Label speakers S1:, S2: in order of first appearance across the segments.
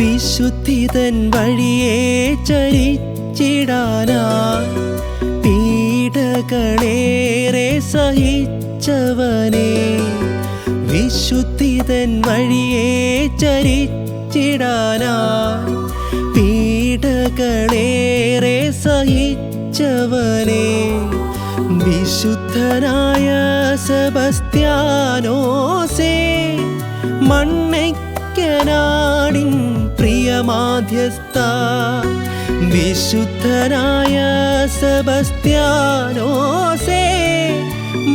S1: വിശുദ്ധിതൻ വഴിയെ ചരിച്ചിടാനാ പീഡകളേറെ സഹിച്ചവനെ. വിശുദ്ധിതൻ വഴിയെ ചരിച്ചിടാനാ പീഡകളേറെ സഹിച്ചവനെ. വിശുദ്ധനായ സെബസ്ത്യാനോസേ മണ്ണയ്ക്കനാടിൻ പ്രിയമാധ്യസ്ഥ. വിശുദ്ധനായ സെബസ്ത്യാനോസേ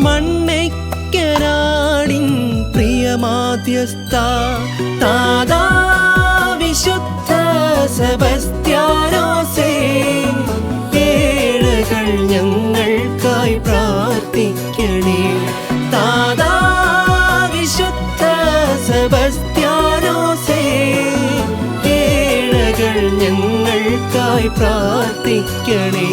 S1: മണ്ണയ്ക്കനാടിൻ പ്രിയമാധ്യസ്ഥ. താതാ വിശുദ്ധ സെബസ്ത്യാനോസേ ഏഴുകൾ ഞങ്ങൾക്കായി പ്രാർത്ഥിക്കണേ. ഞങ്ങൾക്കായി പ്രാർത്ഥിക്കണേ.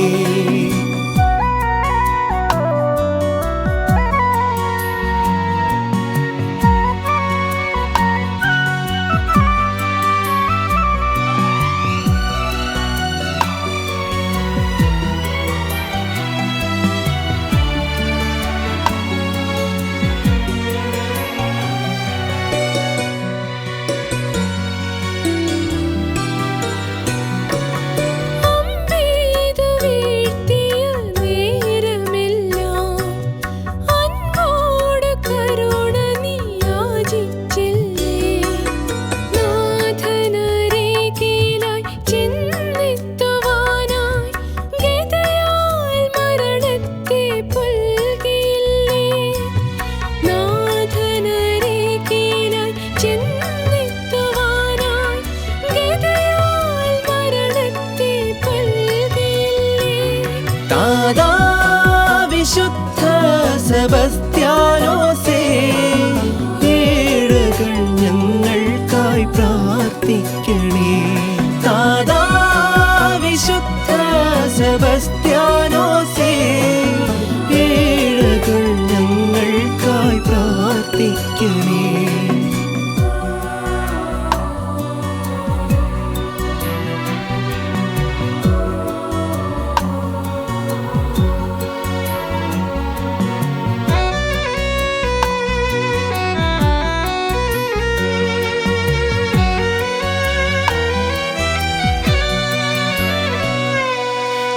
S1: സെബസ്ത്യാനോസേ ഏഴുകൾ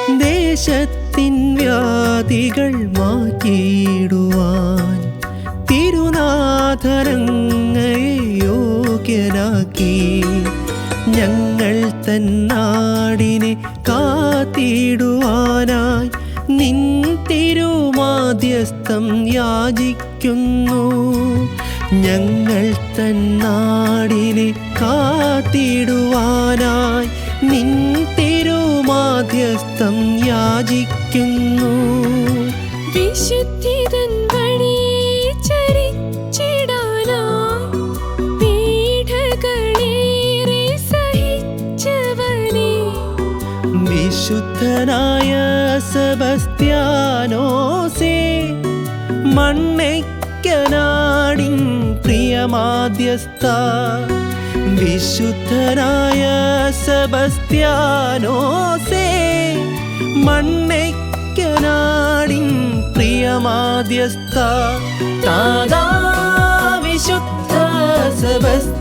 S1: ദേശത്തിൻ വ്യാധികൾ മാറ്റിയിടുവാൻ തിരുനാഥരങ്ങയെ യോഗ്യനാക്കി. ഞങ്ങൾ തന്നാടിനെ കാത്തിടുവാനായി നിൻ തിരുമാധ്യസ്ഥം യാചിക്കുന്നു. ഞങ്ങൾ തന്നാടിനെ കാത്തിടുവാനായി നിൻ തിരുമാധ്യസ്ഥം യാചിക്കുന്നു.
S2: വിശുദ്ധിതൻ വഴി ചരിച്ചിടാനായി പീഡകളേറെ സഹിച്ചവനെ.
S1: വിശുദ്ധനായ സെബസ്ത്യാനോസേ മണ്ണയ്ക്കനാടിൻ പ്രിയമാധ്യസ്ഥ. വിശുദ്ധനായ സെബസ്ത്യാനോസേ മണ്ണയ്ക്കനാടിൻ പ്രിയമാദ്യസ്ഥ താതാ വിശുദ്ധ സെബസ്ത്യാനോസേ